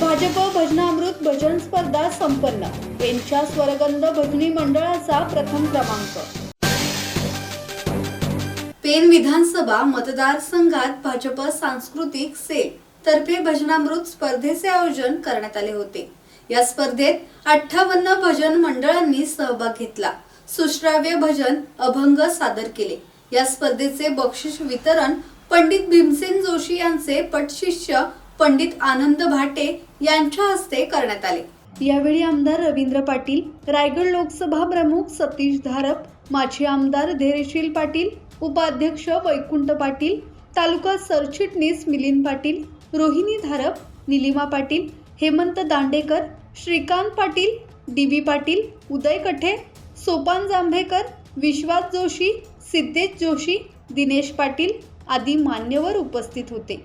भाजप भजनामृत भजन स्पर्धा संपन्न. यांच्या स्वरगंध भजनी मंडळाचा प्रथम क्रमांक. पेन विधानसभा मतदारसंघात भाजप सांस्कृतिक सेल तर्फे भजनामृत स्पर्धेचे आयोजन करण्यात आले होते. या स्पर्धेत अठ्ठावन्न भजन मंडळांनी सहभाग घेतला. सुश्राव्य भजन अभंग सादर केले. या स्पर्धेचे बक्षीस वितरण पंडित भीमसेन जोशी यांचे पटशिष्य पंडित आनंद भाटे यांच्या हस्ते करण्यात आले. यावेळी आमदार रवींद्र पाटील रायगड लोकसभा प्रमुख सतीश धारप माजी आमदार धैर्यशील पाटील उपाध्यक्ष वैकुंठ पाटील तालुका सरचिटणीस मिलिंद पाटील रोहिणी धारप निलिमा पाटील हेमंत दांडेकर श्रीकांत पाटील डी बी पाटील उदय कठे सोपान जांभेकर विश्वास जोशी सिद्धेश जोशी दिनेश पाटील आदी मान्यवर उपस्थित होते.